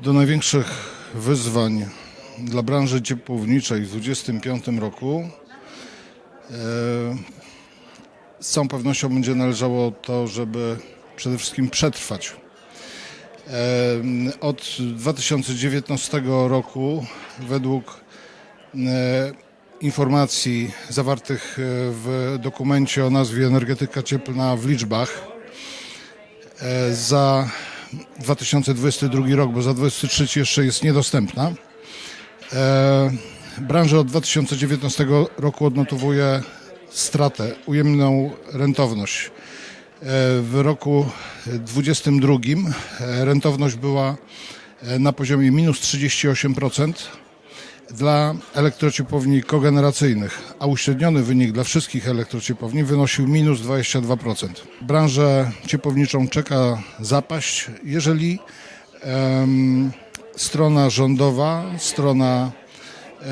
Do największych wyzwań dla branży ciepłowniczej w 2025 roku e, z całą pewnością będzie należało to, żeby przede wszystkim przetrwać. E, Od 2019 roku według e, informacji zawartych w dokumencie o nazwie Energetyka cieplna w liczbach za 2022 rok, bo za 2023 jeszcze jest niedostępna. E, Branża od 2019 roku odnotowuje stratę, ujemną rentowność. E, W roku 2022 e, rentowność była e, na poziomie minus 38% dla elektrociepłowni kogeneracyjnych, a uśredniony wynik dla wszystkich elektrociepłowni wynosił minus 22%. Branżę ciepłowniczą czeka zapaść, jeżeli em, strona rządowa, strona e,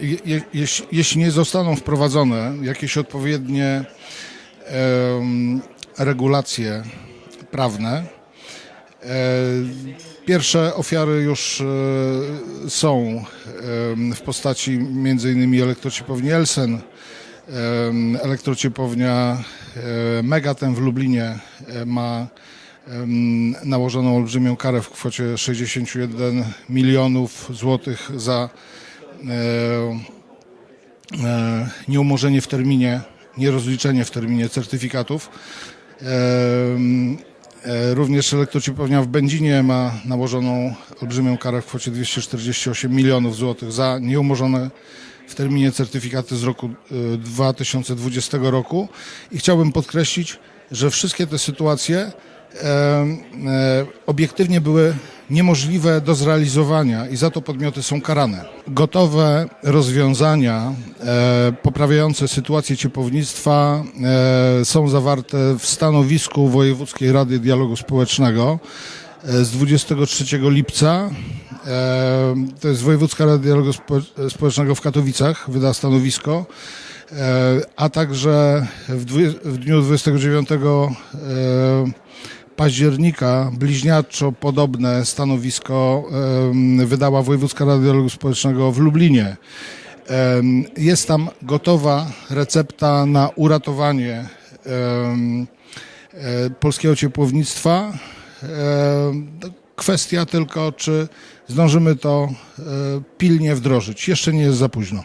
je, je, jeśli- nie zostaną wprowadzone jakieś odpowiednie em, regulacje prawne, Pierwsze ofiary już e, są em, w postaci m.in. elektrociepłowni Elsen, em, elektrociepłownia e, Megatem w Lublinie e, ma nałożoną olbrzymią karę w kwocie 61 milionów złotych za e, e, nieumorzenie w terminie, nierozliczenie w terminie certyfikatów. E, Również elektrociepłownia w Będzinie ma nałożoną olbrzymią karę w kwocie 248 milionów złotych za nieumorzone w terminie certyfikaty z roku e, 2020 roku. I chciałbym podkreślić, że wszystkie te sytuacje e, e, obiektywnie były niemożliwe do zrealizowania i za to podmioty są karane. Gotowe rozwiązania e, poprawiające sytuację ciepłownictwa e, są zawarte w stanowisku Wojewódzkiej Rady Dialogu Społecznego e, z 23 lipca. E, to jest Wojewódzka Rada Dialogu Spo- Społecznego w Katowicach, wyda stanowisko. E, a także w, dniu 29 e, października bliźniaczo podobne stanowisko wydała Wojewódzka Rada Dialogu Społecznego w Lublinie. Jest tam gotowa recepta na uratowanie e, polskiego ciepłownictwa. To Kwestia tylko, czy zdążymy to e, pilnie wdrożyć. Jeszcze nie jest za późno.